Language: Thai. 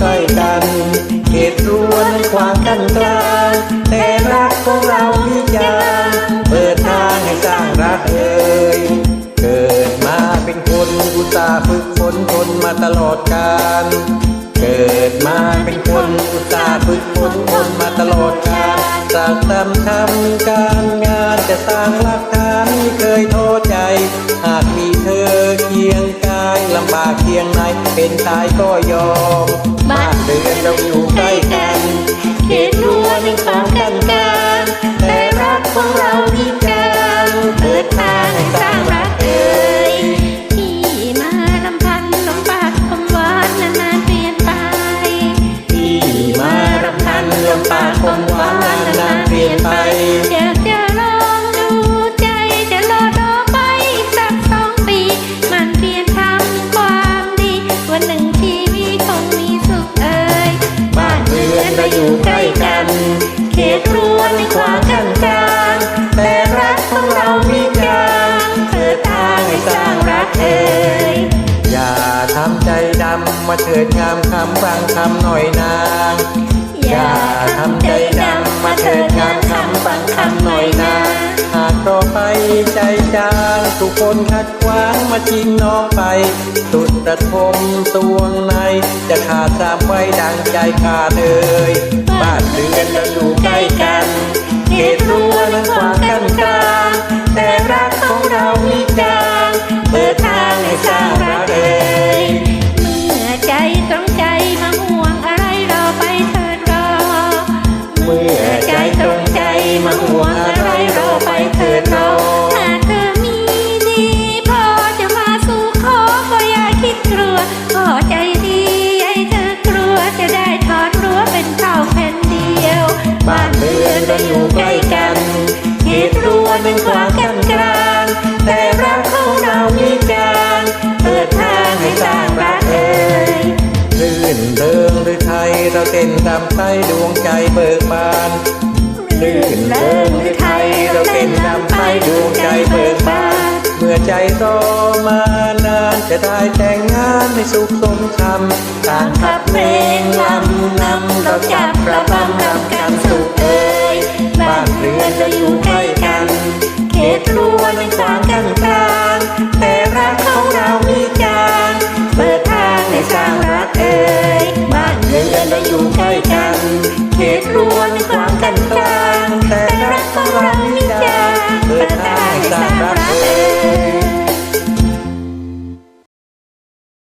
จะอยู่ใกล้กันเขตรั้วนั้นขวางกันกลางแต่รักของเราพิจารเปิดทางให้สร้างรักเอ่ยเกิดมาเป็นคนอุตสาฝึกฝนทนมาตลอดกาลเกิดมาเป็นคนอุตสาฝึกฝนทนมาตลอดกาลจากทำทำการงานจะสร้างหลักฐานไม่เคยท้อใจหากมีเธอเคียงกายลำบากเคียงไหนเป็นตายก็ยอม บ้านานเรือนเราอยู่ใกล้กัน เขตรั้วในความกันกลางแต่รักของเรามีกางเธอตาให้สร้างรักเอ่ยอย่าทำใจดำมาเถิดงามคำฟังคำหน่อยนาง อย่าทำใจดำมาเถิดงามคำฟังคำหน่อยนางหากรอไปใจจางทุกคนขัดขวางมาชิงน้องไป สุดระทมตวงใน จะขาดสามไว้ดังใจขาดเอ่ยบ้านเรือนเราอยู่ใกล้กันเขตรั้วนั้นขวางกันกลางแต่รักของเรามีจางเปิดทางให้สร้างรักเอ่ยเมื่อใจตรงใจ ขอใจดีให้เธอกลัวจะได้ถอนรั้วเป็นเท่าแผ่นเดียวบ้านเรือนเราอยู่ใกล้กันเขตรั้วนั้นขวางกันกลาง แต่รักของเรามีจางเปิดทางให้สร้างรักเอ่ยรื่นเริงหรือไทยเราเต้นตามไทยดวงใจเบิกบานรื่นเริงหรือไทย จะได้แต่งงานในสุขสมคำต่างขับเพลงลำนำเราจับระบำรำกัน